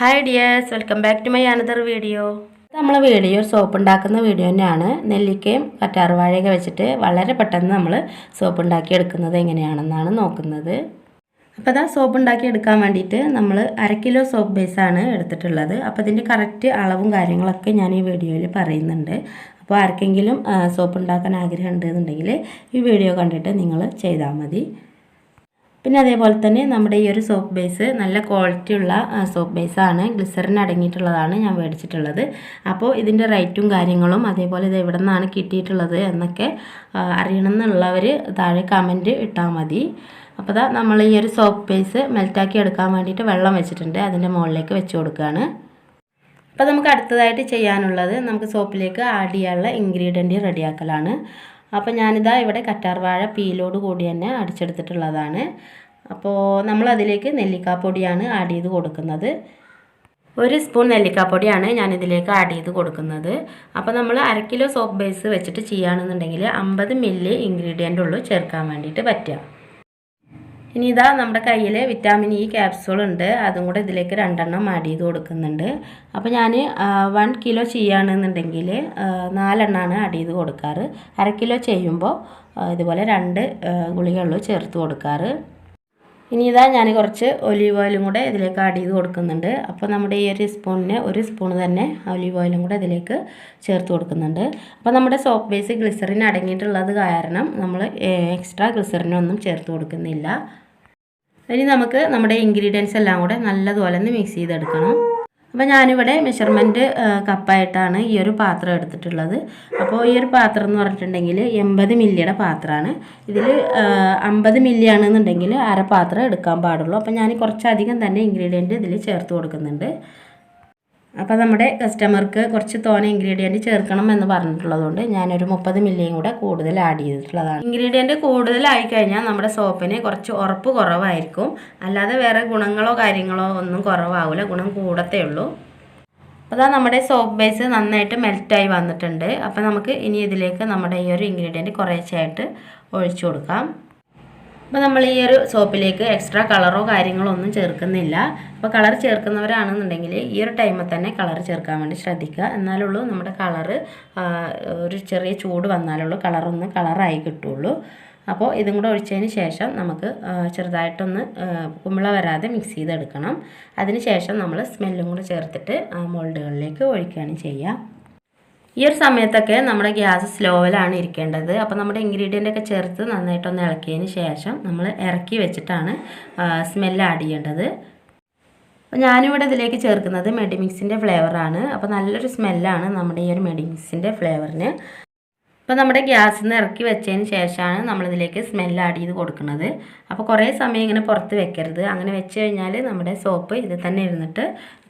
Hi dears welcome back to my another video നമ്മൾ video soap ഉണ്ടാക്കുന്ന video തന്നെയാണ്. നെല്ലിക്കയും കറ്റാർവാഴയൊക്കെ വെച്ചിട്ട് വളരെ പെട്ടെന്ന് നമ്മൾ സോപ്പ് ഉണ്ടാക്കി എടുക്കുന്നത് എങ്ങനെയാണെന്നാണ് നോക്കുന്നത്. അപ്പോൾ അതാ സോപ്പ് ഉണ്ടാക്കി എടുക്കാൻ വേണ്ടിയിട്ട് നമ്മൾ അര കിലോ സോപ്പ് ബേസാണ് എടുത്തിട്ടുള്ളത്. അപ്പോൾ അതിന്റെ കറക്റ്റ് അളവും കാര്യങ്ങളൊക്കെ ഞാൻ ഈ വീഡിയോയിൽ പറയുന്നുണ്ട്. അപ്പോൾ ആർക്കെങ്കിലും സോപ്പ് ഉണ്ടാക്കാൻ ആഗ്രഹം ഉണ്ടെന്നുണ്ടെങ്കിൽ ഈ വീഡിയോ കണ്ടിട്ട് നിങ്ങൾ ചെയ്താൽ മതി. പിന്നെ അതേപോലെ തന്നെ നമ്മുടെ ഈ ഒരു സോപ്പ് ബേസ് നല്ല ക്വാളിറ്റി ഉള്ള സോപ്പ് ബേസാണ് ഗ്ലിസറിൻ അടങ്ങിയിട്ടുള്ളതാണ് ഞാൻ മേടിച്ചിട്ടുള്ളത്. അപ്പോൾ ഇതിന്റെ റേറ്റും കാര്യങ്ങളും അതേപോലെ ഇത് എവിടെ നിന്നാണ് കിട്ടിയിട്ടുള്ളത് എന്നൊക്കെ അറിയണമെന്നുള്ളവർ താഴെ കമന്റ് ഇട്ടാൽ മതി. അപ്പോൾ ഇതാ നമ്മൾ ഈ ഒരു സോപ്പ് ബേസ് മെൽറ്റാക്കി എടുക്കാൻ വേണ്ടിയിട്ട് വെള്ളം വെച്ചിട്ടുണ്ട്. അതിന്റെ മുകളിലേക്ക് വെച്ച് കൊടുക്കുകയാണ് അപ്പോൾ നമുക്ക് അടുത്തതായിട്ട് ചെയ്യാനുള്ളത് നമുക്ക് സോപ്പിലേക്ക് ആഡ് ചെയ്യാനുള്ള ഇൻഗ്രീഡിയന്റ് റെഡിയാക്കലാണ് അപ്പോൾ ഞാനിതാ ഇവിടെ കറ്റാർവാഴ പീലോട് കൂടി തന്നെ അടിച്ചെടുത്തിട്ടുള്ളതാണ്. അപ്പോൾ നമ്മളതിലേക്ക് നെല്ലിക്കാപ്പൊടിയാണ് ആഡ് ചെയ്ത് കൊടുക്കുന്നത്. ഒരു സ്പൂൺ നെല്ലിക്കാപ്പൊടിയാണ് ഞാനിതിലേക്ക് ആഡ് ചെയ്ത് കൊടുക്കുന്നത്. അപ്പോൾ നമ്മൾ അര കിലോ സോപ്പ് ബേസ് വെച്ചിട്ട് ചെയ്യുകയാണെന്നുണ്ടെങ്കിൽ അമ്പത് മില്ലി ഇൻഗ്രീഡിയന്റ് ഉള്ളൂ ചേർക്കാൻ വേണ്ടിയിട്ട് പറ്റുക. ഇനി ഇതാ നമ്മുടെ കയ്യിൽ വിറ്റാമിൻ ഇ ക്യാപ്സൂൾ ഉണ്ട് അതും കൂടെ ഇതിലേക്ക് രണ്ടെണ്ണം ആഡ് ചെയ്ത് കൊടുക്കുന്നുണ്ട്. അപ്പോൾ ഞാൻ വൺ കിലോ ചെയ്യുകയാണെന്നുണ്ടെങ്കിൽ നാലെണ്ണമാണ് ആഡ് ചെയ്ത് കൊടുക്കാറ്. അര കിലോ ചെയ്യുമ്പോൾ ഇതുപോലെ രണ്ട് ഗുളികകളും ചേർത്ത് കൊടുക്കാറ്. ഇനി ഇതാ ഞാൻ കുറച്ച് ഒലീവ് ഓയിലും കൂടെ ഇതിലേക്ക് ആഡ് ചെയ്ത് കൊടുക്കുന്നുണ്ട്. അപ്പോൾ നമ്മുടെ ഈ ഒരു സ്പൂണിന് ഒരു സ്പൂൺ തന്നെ ഒലീവ് ഓയിലും കൂടെ ഇതിലേക്ക് ചേർത്ത് കൊടുക്കുന്നുണ്ട്. അപ്പോൾ നമ്മുടെ സോപ്പ് ബേസ് ഗ്ലിസറിൻ അടങ്ങിയിട്ടുള്ളത് കാരണം നമ്മൾ എക്സ്ട്രാ ഗ്ലിസറിനൊന്നും ചേർത്ത് കൊടുക്കുന്നില്ല. ഇനി നമുക്ക് നമ്മുടെ ഇൻഗ്രീഡിയൻസ് എല്ലാം കൂടെ നല്ലതുപോലെ ഒന്ന് മിക്സ് ചെയ്തെടുക്കണം. അപ്പോൾ ഞാനിവിടെ മെഷർമെന്റ് കപ്പായിട്ടാണ് ഈ ഒരു പാത്രം എടുത്തിട്ടുള്ളത്. അപ്പോൾ ഈ ഒരു പാത്രം എന്ന് പറഞ്ഞിട്ടുണ്ടെങ്കിൽ എൺപത് മില്ലിയുടെ പാത്രമാണ്. ഇതിൽ അമ്പത് മില്ലി ആണെന്നുണ്ടെങ്കിൽ അര പാത്രം എടുക്കാൻ പാടുള്ളൂ. അപ്പോൾ ഞാൻ കുറച്ചധികം തന്നെ ഇൻഗ്രീഡിയന്റ് ഇതിൽ ചേർത്ത് കൊടുക്കുന്നുണ്ട്. അപ്പോൾ നമ്മുടെ കസ്റ്റമർക്ക് കുറച്ച് തോന ഇൻഗ്രീഡിയന്റ് ചേർക്കണം എന്ന് പറഞ്ഞിട്ടുള്ളതുകൊണ്ട് ഞാനൊരു മുപ്പത് മില്ലിയും കൂടെ കൂടുതൽ ആഡ് ചെയ്തിട്ടുള്ളതാണ്. ഇൻഗ്രീഡിയന്റ് കൂടുതലായി കഴിഞ്ഞാൽ നമ്മുടെ സോപ്പിന് കുറച്ച് ഉറപ്പ് കുറവായിരിക്കും. അല്ലാതെ വേറെ ഗുണങ്ങളോ കാര്യങ്ങളോ ഒന്നും കുറവാവില്ല ഗുണം കൂടത്തേ ഉള്ളൂ. അപ്പോൾ അതാ നമ്മുടെ സോപ്പ് ബേസ് നന്നായിട്ട് മെൽറ്റായി വന്നിട്ടുണ്ട്. അപ്പോൾ നമുക്ക് ഇനി ഇതിലേക്ക് നമ്മുടെ ഈ ഒരു ഇൻഗ്രീഡിയന്റ് കുറേശ്ശായിട്ട് ഒഴിച്ചു കൊടുക്കാം. അപ്പോൾ നമ്മൾ ഈ ഒരു സോപ്പിലേക്ക് എക്സ്ട്രാ കളറോ കാര്യങ്ങളോ ഒന്നും ചേർക്കുന്നില്ല. അപ്പോൾ കളർ ചേർക്കുന്നവരാണെന്നുണ്ടെങ്കിൽ ഈ ഒരു ടൈമിൽ തന്നെ കളർ ചേർക്കാൻ വേണ്ടി ശ്രദ്ധിക്കുക. എന്നാലുള്ളൂ നമ്മുടെ കളറ് ഒരു ചെറിയ ചൂട് വന്നാലുള്ളൂ. കളറൊന്ന് കളറായി കിട്ടുള്ളൂ. അപ്പോൾ ഇതും കൂടെ ഒഴിച്ചതിന് ശേഷം നമുക്ക് ചെറുതായിട്ടൊന്ന് കുമ്പിള വരാതെ മിക്സ് ചെയ്തെടുക്കണം. അതിന് ശേഷം നമ്മൾ സ്മെല്ലും കൂടെ ചേർത്തിട്ട് മോൾഡുകളിലേക്ക് ഒഴിക്കുകയാണ് ചെയ്യുക. ഈ ഒരു സമയത്തൊക്കെ നമ്മുടെ ഗ്യാസ് സ്ലോവിലാണ് ഇരിക്കേണ്ടത്. അപ്പോൾ നമ്മുടെ ഇൻഗ്രീഡിയന്റ് ഒക്കെ ചേർത്ത് നന്നായിട്ടൊന്ന് ഇളക്കിയതിന് ശേഷം നമ്മൾ ഇറക്കി വെച്ചിട്ടാണ് സ്മെല്ല് ആഡ് ചെയ്യേണ്ടത്. അപ്പോൾ ഞാനിവിടെ ഇതിലേക്ക് ചേർക്കുന്നത് മെഡിമിക്സിന്റെ ഫ്ലേവറാണ് അപ്പോൾ നല്ലൊരു സ്മെല്ലാണ് നമ്മുടെ ഈ ഒരു മെഡിമിക്സിന്റെ ഫ്ലേവറിന് അപ്പോൾ നമ്മുടെ ഗ്യാസിൽ നിന്ന് ഇറക്കി വെച്ചതിന് ശേഷമാണ് നമ്മളിതിലേക്ക് സ്മെല്ല് ആഡ് ചെയ്ത് കൊടുക്കുന്നത്. അപ്പോൾ കുറേ സമയം ഇങ്ങനെ പുറത്ത് വെക്കരുത്. അങ്ങനെ വെച്ച് കഴിഞ്ഞാൽ നമ്മുടെ സോപ്പ് ഇതിൽ തന്നെ ഇരുന്നിട്ട്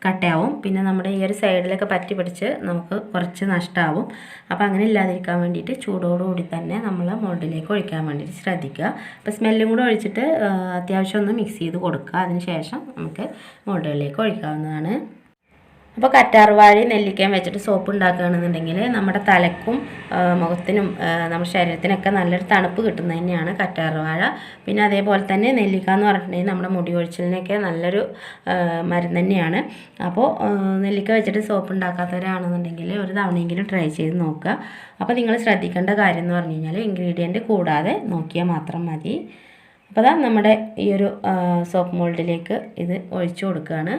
കട്ടയാവും. പിന്നെ നമ്മുടെ ഈ ഒരു സൈഡിലൊക്കെ പറ്റി പിടിച്ച് നമുക്ക് കുറച്ച് നഷ്ടമാവും അപ്പോൾ അങ്ങനെ ഇല്ലാതിരിക്കാൻ വേണ്ടിയിട്ട് ചൂടോടുകൂടി തന്നെ നമ്മൾ മോൾഡിലേക്ക് ഒഴിക്കാൻ വേണ്ടിയിട്ട് ശ്രദ്ധിക്കുക. അപ്പോൾ സ്മെല്ലും കൂടെ ഒഴിച്ചിട്ട് അത്യാവശ്യം ഒന്ന് മിക്സ് ചെയ്ത് കൊടുക്കുക. അതിന് ശേഷം നമുക്ക് മോൾഡുകളിലേക്ക് ഒഴിക്കാവുന്നതാണ്. അപ്പോൾ കറ്റാർവാഴി നെല്ലിക്കയും വെച്ചിട്ട് സോപ്പ് ഉണ്ടാക്കുകയാണെന്നുണ്ടെങ്കിൽ നമ്മുടെ തലക്കും മുഖത്തിനും നമ്മുടെ ശരീരത്തിനൊക്കെ നല്ലൊരു തണുപ്പ് കിട്ടുന്നത് തന്നെയാണ് കറ്റാർവാഴ പിന്നെ അതേപോലെ തന്നെ നെല്ലിക്ക എന്ന് പറഞ്ഞിട്ടുണ്ടെങ്കിൽ നമ്മുടെ മുടി കൊഴിച്ചിലിനൊക്കെ നല്ലൊരു മരുന്ന് തന്നെയാണ്. അപ്പോൾ നെല്ലിക്ക വെച്ചിട്ട് സോപ്പ് ഉണ്ടാക്കാത്തവരാണെന്നുണ്ടെങ്കിൽ ഒരു തവണയെങ്കിലും ട്രൈ ചെയ്ത് നോക്കുക. അപ്പോൾ നിങ്ങൾ ശ്രദ്ധിക്കേണ്ട കാര്യം എന്ന് പറഞ്ഞു കഴിഞ്ഞാൽ ഇൻഗ്രീഡിയന്റ് കൂടാതെ നോക്കിയാൽ മാത്രം മതി. അപ്പോൾ അതാ നമ്മുടെ ഈ ഒരു സോപ്പ് മോൾഡിലേക്ക് ഇത് ഒഴിച്ചു കൊടുക്കുകയാണ്.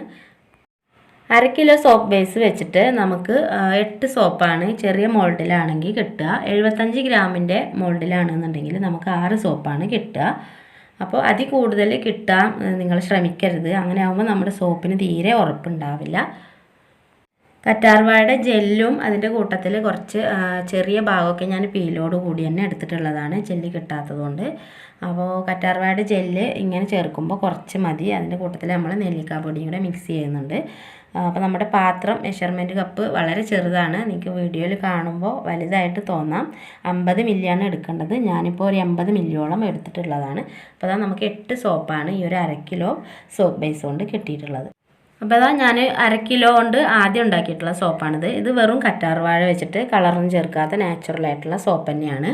അര കിലോ സോപ്പ് ബേസ് വെച്ചിട്ട് നമുക്ക് എട്ട് സോപ്പാണ് ചെറിയ മോൾഡിലാണെങ്കിൽ കിട്ടുക. എഴുപത്തഞ്ച് ഗ്രാമിന്റെ മോൾഡിലാണെന്നുണ്ടെങ്കിൽ നമുക്ക് ആറ് സോപ്പാണ് കിട്ടുക. അപ്പോൾ അതി കൂടുതൽ കിട്ടാൻ നിങ്ങൾ ശ്രമിക്കരുത്. അങ്ങനെ ആകുമ്പോൾ നമ്മുടെ സോപ്പിന് തീരെ ഉറപ്പുണ്ടാവില്ല. കറ്റാർവാഴയുടെ ജെല്ലും അതിന്റെ കൂട്ടത്തിൽ കുറച്ച് ചെറിയ ഭാഗമൊക്കെ ഞാൻ പീലോട് കൂടി തന്നെ എടുത്തിട്ടുള്ളതാണ് ജെല്ല് കിട്ടാത്തതുകൊണ്ട്. അപ്പോൾ കറ്റാർവാഴയുടെ ജെല്ല് ഇങ്ങനെ ചേർക്കുമ്പോൾ കുറച്ച് മതി. അതിന്റെ കൂട്ടത്തിൽ നമ്മൾ നെല്ലിക്കാ പൊടിയും കൂടെ മിക്സ് ചെയ്യുന്നുണ്ട്. അപ്പോൾ നമ്മുടെ പാത്രം മെഷർമെന്റ് കപ്പ് വളരെ ചെറുതാണ്. നിങ്ങൾക്ക് വീഡിയോയിൽ കാണുമ്പോൾ വലുതായിട്ട് തോന്നാം. അമ്പത് മില്ലിയാണ് എടുക്കേണ്ടത്. ഞാനിപ്പോൾ ഒരു എൺപത് മില്ലിയോളം എടുത്തിട്ടുള്ളതാണ്. അപ്പോൾ അതാ നമുക്ക് എട്ട് സോപ്പാണ് ഈ ഒരു അര കിലോ സോപ്പ് ബേസ് കൊണ്ട് കിട്ടിയിട്ടുള്ളത്. അപ്പോൾ അതാ ഞാൻ അര കിലോ കൊണ്ട് ആദ്യം ഉണ്ടാക്കിയിട്ടുള്ള സോപ്പാണിത്. ഇത് വെറും കറ്റാർവാഴ വെച്ചിട്ട് കളറും ചേർക്കാത്ത നാച്ചുറൽ ആയിട്ടുള്ള സോപ്പ് തന്നെയാണ്.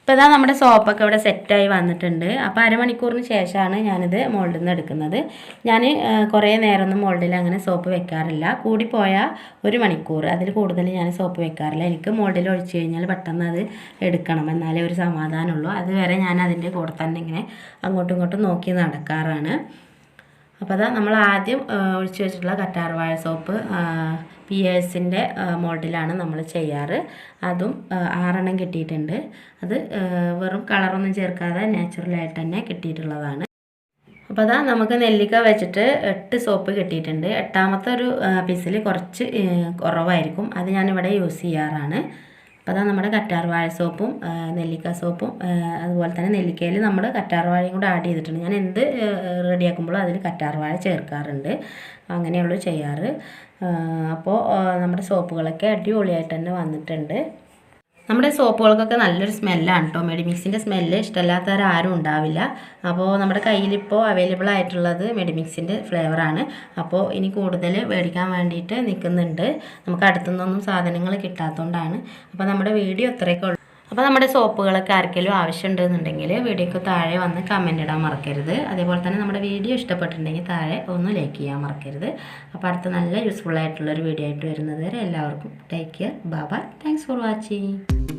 ഇപ്പോൾ ഇതാ നമ്മുടെ സോപ്പൊക്കെ ഇവിടെ സെറ്റായി വന്നിട്ടുണ്ട്. അപ്പോൾ അരമണിക്കൂറിന് ശേഷമാണ് ഞാനിത് മോൾഡിൽ നിന്ന് എടുക്കുന്നത്. ഞാൻ കുറേ നേരമൊന്നും മോൾഡിൽ അങ്ങനെ സോപ്പ് വെക്കാറില്ല. കൂടിപ്പോയാൽ ഒരു മണിക്കൂർ അതിൽ കൂടുതൽ ഞാൻ സോപ്പ് വെക്കാറില്ല. എനിക്ക് മോൾഡിൽ ഒഴിച്ച് കഴിഞ്ഞാൽ പെട്ടെന്ന് അത് എടുക്കണം. എന്നാലേ ഒരു സമാധാനമുള്ളൂ. അതുവരെ ഞാൻ അതിന്റെ കൂടെ തന്നെ ഇങ്ങനെ അങ്ങോട്ടും ഇങ്ങോട്ടും നോക്കി നടക്കാറാണ്. അപ്പോൾ അതാ നമ്മൾ ആദ്യം ഒഴിച്ചു വെച്ചിട്ടുള്ള കറ്റാർവാഴ സോപ്പ് പി എസിന്റെ മോഡലാണ് നമ്മൾ ചെയ്യാറ്. അതും ആറെണ്ണം കിട്ടിയിട്ടുണ്ട്. അത് വെറും കളറൊന്നും ചേർക്കാതെ നാച്ചുറലായിട്ട് തന്നെ കിട്ടിയിട്ടുള്ളതാണ്. അപ്പോൾ അതാ നമുക്ക് നെല്ലിക്ക വെച്ചിട്ട് എട്ട് സോപ്പ് കിട്ടിയിട്ടുണ്ട്. എട്ടാമത്തെ ഒരു പീസിൽ കുറച്ച് കുറവായിരിക്കും. അത് ഞാനിവിടെ യൂസ് ചെയ്യാറാണ്. അപ്പോൾ അതാ നമ്മുടെ കറ്റാർവാഴ സോപ്പും നെല്ലിക്ക സോപ്പും അതുപോലെ തന്നെ നെല്ലിക്കയിൽ നമ്മൾ കറ്റാർവാഴയും കൂടെ ആഡ് ചെയ്തിട്ടുണ്ട്. ഞാൻ എന്ത് റെഡിയാക്കുമ്പോഴും അതിൽ കറ്റാർവാഴ ചേർക്കാറുണ്ട്. അങ്ങനെയുള്ളൂ ചെയ്യാറ്. അപ്പോൾ നമ്മുടെ സോപ്പുകളൊക്കെ അടിപൊളിയായിട്ട് തന്നെ വന്നിട്ടുണ്ട്. നമ്മുടെ സോപ്പുകൾക്കൊക്കെ നല്ലൊരു സ്മെല്ലാണ് കേട്ടോ മെഡിമിക്സിന്റെ സ്മെല്ല് ഇഷ്ടമല്ലാത്തവരാരും ഉണ്ടാവില്ല. അപ്പോൾ നമ്മുടെ കയ്യിലിപ്പോൾ അവൈലബിൾ ആയിട്ടുള്ളത് മെഡിമിക്സിന്റെ ഫ്ലേവറാണ് അപ്പോൾ ഇനി കൂടുതൽ മേടിക്കാൻ വേണ്ടിയിട്ട് നിൽക്കുന്നുണ്ട്. നമുക്ക് അടുത്തുനിന്നൊന്നും സാധനങ്ങൾ കിട്ടാത്തതുകൊണ്ടാണ്. അപ്പോൾ നമ്മുടെ വീഡിയോ ഇത്രയൊക്കെ അപ്പോൾ നമ്മുടെ സോപ്പുകളൊക്കെ ആർക്കെങ്കിലും ആവശ്യമുണ്ടെന്നുണ്ടെങ്കിൽ വീഡിയോക്ക് താഴെ വന്ന് കമന്റ് ഇടാൻ മറക്കരുത്. അതേപോലെ തന്നെ നമ്മുടെ വീഡിയോ ഇഷ്ടപ്പെട്ടിട്ടുണ്ടെങ്കിൽ താഴെ ഒന്ന് ലൈക്ക് ചെയ്യാൻ മറക്കരുത്. അപ്പോൾ അടുത്ത നല്ല യൂസ്ഫുൾ ആയിട്ടുള്ളൊരു വീഡിയോ ആയിട്ട് വരുന്നത് വരെ എല്ലാവർക്കും ടേക്ക് കെയർ ബാബ താങ്ക്സ് ഫോർ വാച്ചിങ്